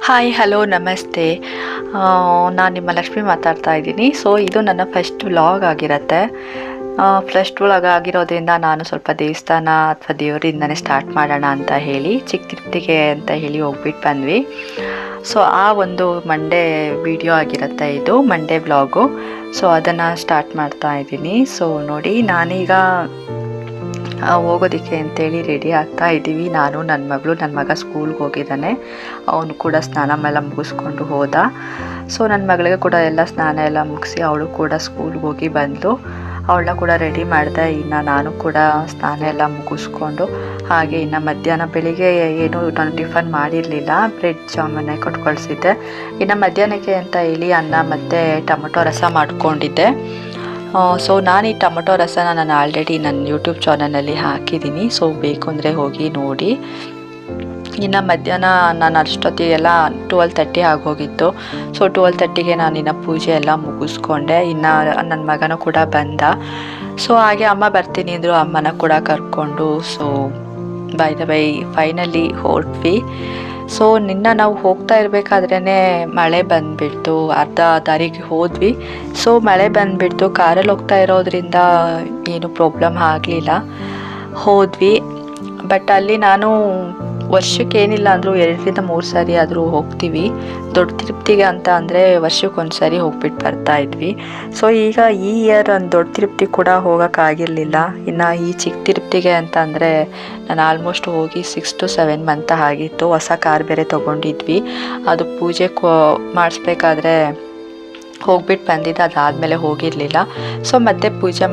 Hi hello ನಮಸ್ತೆ. ನಾನು ನಿಮ್ಮ ಲಕ್ಷ್ಮಿ ಮಾತಾಡ್ತಾ ಇದ್ದೀನಿ. ಸೊ ಇದು ನನ್ನ ಫಸ್ಟ್ ವ್ಲಾಗ್ ಆಗಿರುತ್ತೆ. ಫಸ್ಟ್ ವ್ಲಾಗ್ ಆಗಿರೋದ್ರಿಂದ ನಾನು ಸ್ವಲ್ಪ ದೇವಸ್ಥಾನ ಅಥವಾ ದೇವರಿಂದನೇ ಸ್ಟಾರ್ಟ್ ಮಾಡೋಣ ಅಂತ ಹೇಳಿ, ಚಿಕ್ಕ ತಿರ್ತಿಗೆ ಅಂತ ಹೇಳಿ ಹೋಗ್ಬಿಟ್ಟು ಬಂದ್ವಿ. ಸೊ ಆ ಒಂದು ಮಂಡೇ ವಿಡಿಯೋ ಆಗಿರುತ್ತೆ ಇದು ಮಂಡೇ ವ್ಲಾಗು ಸೊ ಅದನ್ನು ಸ್ಟಾರ್ಟ್ ಮಾಡ್ತಾ ಇದ್ದೀನಿ. ಸೊ ನೋಡಿ, ನಾನೀಗ ಹೋಗೋದಕ್ಕೆ ಅಂತೇಳಿ ರೆಡಿ ಆಗ್ತಾ ಇದ್ದೀವಿ. ನಾನು ನನ್ನ ಮಗಳು ನನ್ನ ಮಗ ಸ್ಕೂಲ್ಗೆ ಹೋಗಿದ್ದಾನೆ. ಅವನು ಕೂಡ ಸ್ನಾನ ಎಲ್ಲ ಮುಗಿಸ್ಕೊಂಡು ಹೋದ. ಸೊ ನನ್ನ ಮಗಳಿಗೆ ಕೂಡ ಎಲ್ಲ ಸ್ನಾನ ಎಲ್ಲ ಮುಗಿಸಿ ಅವಳು ಕೂಡ ಸ್ಕೂಲ್ಗೆ ಹೋಗಿ ಬಂದಳು ಅವಳನ್ನ ಕೂಡ ರೆಡಿ ಮಾಡಿದೆ. ಇನ್ನು ನಾನು ಕೂಡ ಸ್ನಾನ ಎಲ್ಲ ಮುಗಿಸ್ಕೊಂಡು, ಹಾಗೆ ಇನ್ನು ಮಧ್ಯಾಹ್ನ ಬೆಳಿಗ್ಗೆ ಏನು ನಾನು ಟಿಫನ್ ಮಾಡಿರಲಿಲ್ಲ. ಬ್ರೆಡ್ ಜಾಮೂನೇ ಕೊಟ್ಟು ಕಳಿಸಿದ್ದೆ ಇನ್ನು ಮಧ್ಯಾಹ್ನಕ್ಕೆ ಅಂತ ಹೇಳಿ ಅನ್ನ ಮತ್ತು ಟೊಮೊಟೊ ರಸ ಮಾಡ್ಕೊಂಡಿದ್ದೆ. ಸೊ ನಾನು ಈ ಟೊಮೊಟೊ ರಸನ ನಾನು ಆಲ್ರೆಡಿ ನನ್ನ ಯೂಟ್ಯೂಬ್ ಚಾನಲಲ್ಲಿ ಹಾಕಿದ್ದೀನಿ ಸೊ ಬೇಕು ಅಂದರೆ ಹೋಗಿ ನೋಡಿ. ಇನ್ನು ಮಧ್ಯಾಹ್ನ ನಾನು ಅಷ್ಟೊತ್ತಿಗೆಲ್ಲ ಟುವೆಲ್ ತರ್ಟಿ ಆಗೋಗಿತ್ತು ಸೊ ಟುವೆಲ್ ತರ್ಟಿಗೆ ನಾನು ಇನ್ನು ಪೂಜೆ ಎಲ್ಲ ಮುಗಿಸ್ಕೊಂಡೆ. ಇನ್ನು ನನ್ನ ಮಗನೂ ಕೂಡ ಬಂದ. ಸೊ ಹಾಗೆ ಅಮ್ಮ ಬರ್ತೀನಿ ಅಂದರು ಅಮ್ಮನ ಕೂಡ ಕರ್ಕೊಂಡು. So by the by finally ಹೊರಟ್ವಿ ಸೊ ನಿನ್ನ ನಾವು ಹೋಗ್ತಾ ಇರಬೇಕಾದ್ರೇ ಮಳೆ ಬಂದ್ಬಿಡ್ತು. ಅರ್ಧ ದಾರಿಗೆ ಹೋದ್ವಿ. ಸೊ ಮಳೆ ಬಂದುಬಿಡ್ತು. ಕಾರಲ್ಲಿ ಹೋಗ್ತಾ ಇರೋದ್ರಿಂದ ಏನು ಪ್ರಾಬ್ಲಮ್ ಆಗಲಿಲ್ಲ. ಹೋದ್ವಿ. ಬಟ್ ಅಲ್ಲಿ ನಾನು ವರ್ಷಕ್ಕೆ ಏನಿಲ್ಲ ಅಂದರೂ ಎರಡರಿಂದ ಮೂರು ಸಾರಿ ಆದರೂ ಹೋಗ್ತೀವಿ. ದೊಡ್ಡ ತಿರುಪ್ತಿಗೆ ಅಂತ ಅಂದರೆ ವರ್ಷಕ್ಕೆ ಒಂದು ಸಾರಿ ಹೋಗ್ಬಿಟ್ಟು ಬರ್ತಾ ಇದ್ವಿ. ಸೊ ಈಗ ಈ ಇಯರ್ ಒಂದು ದೊಡ್ಡ ತಿರುಪ್ತಿ ಕೂಡ ಹೋಗೋಕ್ಕಾಗಿರಲಿಲ್ಲ ಇನ್ನು ಈ ಚಿಕ್ಕ ತಿರುಪ್ತಿಗೆ ಅಂತ ಅಂದರೆ ನಾನು ಆಲ್ಮೋಸ್ಟ್ ಹೋಗಿ ಸಿಕ್ಸ್ ಟು ಸೆವೆನ್ ಮಂತ್ ಆಗಿತ್ತು. ಹೊಸ ಕಾರ್ ಬೇರೆ ತೊಗೊಂಡಿದ್ವಿ. ಅದು ಪೂಜೆ ಕೋ ಮಾಡಿಸ್ಬೇಕಾದ್ರೆ ಹೋಗ್ಬಿಟ್ಟು ಬಂದಿದ್ದು ಅದಾದಮೇಲೆ ಹೋಗಿರಲಿಲ್ಲ. ಸೊ ಮತ್ತೆ ಪೂಜೆ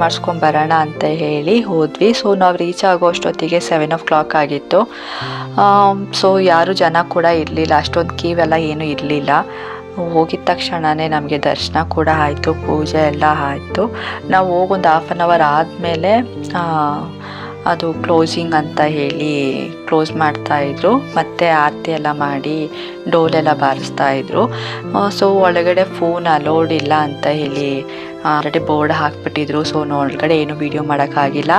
ಬರೋಣ ಅಂತ ಹೇಳಿ ಹೋದ್ವಿ. ಸೊ ನಾವು ರೀಚ್ ಆಗೋ ಅಷ್ಟೊತ್ತಿಗೆ ಸೆವೆನ್ ಓ ಕ್ಲಾಕ್ ಆಗಿತ್ತು ಸೊ ಯಾರು ಜನ ಕೂಡ ಇರಲಿಲ್ಲ. ಅಷ್ಟೊಂದು ಕೀವೆಲ್ಲ ಏನೂ ಇರಲಿಲ್ಲ. ಹೋಗಿದ ತಕ್ಷಣವೇ ನಮಗೆ ದರ್ಶನ ಕೂಡ ಆಯಿತು. ಪೂಜೆ ಎಲ್ಲ ಆಯಿತು. ನಾವು ಹೋಗೊಂದು ಹಾಫ್ ಆನ್ ಅವರ್ ಆದಮೇಲೆ ಅದು ಕ್ಲೋಸಿಂಗ್ ಅಂತ ಹೇಳಿ ಕ್ಲೋಸ್ ಮಾಡ್ತಾಯಿದ್ರು ಮತ್ತು ಆರತಿ ಎಲ್ಲ ಮಾಡಿ ಡೋಲೆಲ್ಲ ಬಾರಿಸ್ತಾ ಇದ್ರು. ಸೊ ಒಳಗಡೆ ಫೋನ್ ಅಲೋಡ್ ಇಲ್ಲ ಅಂತ ಹೇಳಿ ಆಲ್ರೆಡಿ ಬೋರ್ಡ್ ಹಾಕ್ಬಿಟ್ಟಿದ್ರು. ಸೊ ಒಳಗಡೆ ಏನು ವೀಡಿಯೋ ಮಾಡೋಕ್ಕಾಗಿಲ್ಲ.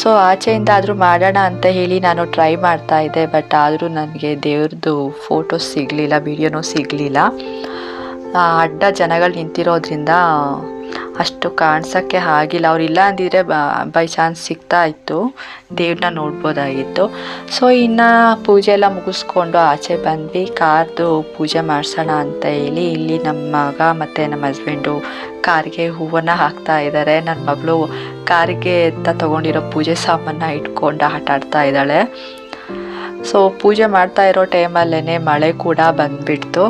ಸೊ ಆಚೆಯಿಂದ ಆದರೂ ಮಾಡೋಣ ಅಂತ ಹೇಳಿ ನಾನು ಟ್ರೈ ಮಾಡ್ತಾ ಇದ್ದೆ ಬಟ್ ಆದರೂ ನನಗೆ ದೇವ್ರದ್ದು ಫೋಟೋಸ್ ಸಿಗಲಿಲ್ಲ ವೀಡಿಯೋನೂ ಸಿಗಲಿಲ್ಲ. ಅಡ್ಡ ಜನಗಳು ನಿಂತಿರೋದ್ರಿಂದ ಅಷ್ಟು ಕಾಣಿಸೋಕ್ಕೆ ಆಗಿಲ್ಲ. ಅವ್ರು ಇಲ್ಲ ಅಂದಿದ್ರೆ ಬೈ ಚಾನ್ಸ್ ಸಿಗ್ತಾ ಇತ್ತು. ದೇವ್ರನ್ನ ನೋಡ್ಬೋದಾಗಿತ್ತು. ಸೊ ಇನ್ನು ಪೂಜೆ ಎಲ್ಲ ಮುಗಿಸ್ಕೊಂಡು ಆಚೆ ಬಂದ್ವಿ. ಕಾರ್ದು ಪೂಜೆ ಮಾಡ್ಸೋಣ ಅಂತ ಹೇಳಿ ಇಲ್ಲಿ ನಮ್ಮ ಮಗ ಮತ್ತು ನಮ್ಮ ಹಸ್ಬೆಂಡು ಕಾರಿಗೆ ಹೂವನ್ನು ಹಾಕ್ತಾ ಇದ್ದಾರೆ ನನ್ನ ಮಗಳು ಕಾರಿಗೆ ಅಂತ ತಗೊಂಡಿರೋ ಪೂಜೆ ಸಾಮಾನ ಇಟ್ಕೊಂಡು ಆಟ ಆಡ್ತಾ ಇದ್ದಾಳೆ. ಸೊ ಪೂಜೆ ಮಾಡ್ತಾ ಇರೋ ಟೈಮಲ್ಲೇ ಮಳೆ ಕೂಡ ಬಂದುಬಿಡ್ತು.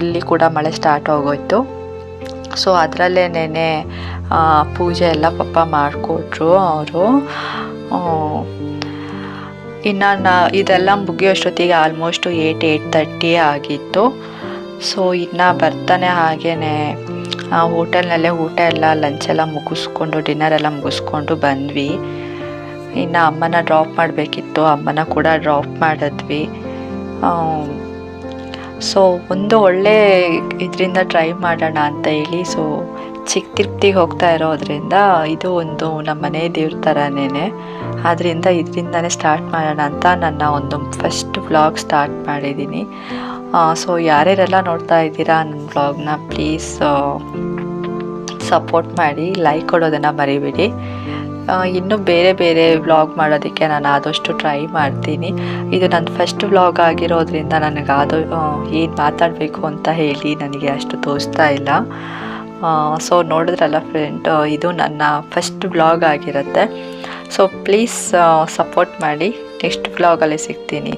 ಇಲ್ಲಿ ಕೂಡ ಮಳೆ ಸ್ಟಾರ್ಟ್ ಆಗೋಯ್ತು. ಸೊ ಅದರಲ್ಲೇನೇ ಪೂಜೆ ಎಲ್ಲ ಪಾಪ ಮಾಡಿಕೊಟ್ರು ಅವರು. ಇನ್ನು ನಾ, ಇದೆಲ್ಲ ಮುಗಿಯೋಷ್ಟೊತ್ತಿಗೆ ಆಲ್ಮೋಸ್ಟ್ ಏಯ್ಟ್ ಏಯ್ಟ್ ತರ್ಟಿ ಆಗಿತ್ತು. ಸೊ ಇನ್ನು ಬರ್ತಾನೆ ಹಾಗೇ ಹೋಟೆಲ್ನಲ್ಲೇ ಊಟ ಎಲ್ಲ ಲಂಚ್ ಎಲ್ಲ ಮುಗಿಸ್ಕೊಂಡು ಡಿನ್ನರ್ ಎಲ್ಲ ಮುಗಿಸ್ಕೊಂಡು ಬಂದ್ವಿ. ಇನ್ನು ಅಮ್ಮನ ಡ್ರಾಪ್ ಮಾಡಬೇಕಿತ್ತು. ಅಮ್ಮನ ಕೂಡ ಡ್ರಾಪ್ ಮಾಡಿದ್ವಿ. ಸೊ ಒಂದು ಒಳ್ಳೆ ಇದರಿಂದ ಟ್ರೈ ಮಾಡೋಣ ಅಂತ ಹೇಳಿ ಸೊ ಚಿಕ್ಕ ತಿರುಪ್ತಿಗೆ ಹೋಗ್ತಾ ಇರೋದ್ರಿಂದ ಇದು ಒಂದು ನಮ್ಮ ಮನೆ ದೇವ್ರ ಥರನೇ ಆದ್ದರಿಂದ ಇದರಿಂದನೇ ಸ್ಟಾರ್ಟ್ ಮಾಡೋಣ ಅಂತ ನನ್ನ ಒಂದು ಫಸ್ಟ್ ವ್ಲಾಗ್ ಸ್ಟಾರ್ಟ್ ಮಾಡಿದ್ದೀನಿ. ಸೊ ಯಾರ್ಯಾರೆಲ್ಲ ನೋಡ್ತಾ ಇದ್ದೀರಾ ನನ್ನ ವ್ಲಾಗ್ನ ಪ್ಲೀಸ್ ಸಪೋರ್ಟ್ ಮಾಡಿ ಲೈಕ್ ಕೊಡೋದನ್ನು ಮರಿಬೇಡಿ. ಇನ್ನೂ ಬೇರೆ ಬೇರೆ ವ್ಲಾಗ್ ಮಾಡೋದಕ್ಕೆ ನಾನು ಆದಷ್ಟು ಟ್ರೈ ಮಾಡ್ತೀನಿ. ಇದು ನನ್ನ ಫಸ್ಟ್ ವ್ಲಾಗ್ ಆಗಿರೋದ್ರಿಂದ ನನಗೆ ಅದು ಏನು ಮಾತಾಡಬೇಕು ಅಂತ ಹೇಳಿ ನನಗೆ ಅಷ್ಟು ತೋಚ್ತಾ ಇಲ್ಲ. ಸೊ ನೋಡಿದ್ರಲ್ಲ ಫ್ರೆಂಡ್ ಇದು ನನ್ನ ಫಸ್ಟ್ ವ್ಲಾಗ್ ಆಗಿರುತ್ತೆ. ಸೊ ಪ್ಲೀಸ್ ಸಪೋರ್ಟ್ ಮಾಡಿ ನೆಕ್ಸ್ಟ್ ವ್ಲಾಗಲ್ಲಿ ಸಿಗ್ತೀನಿ.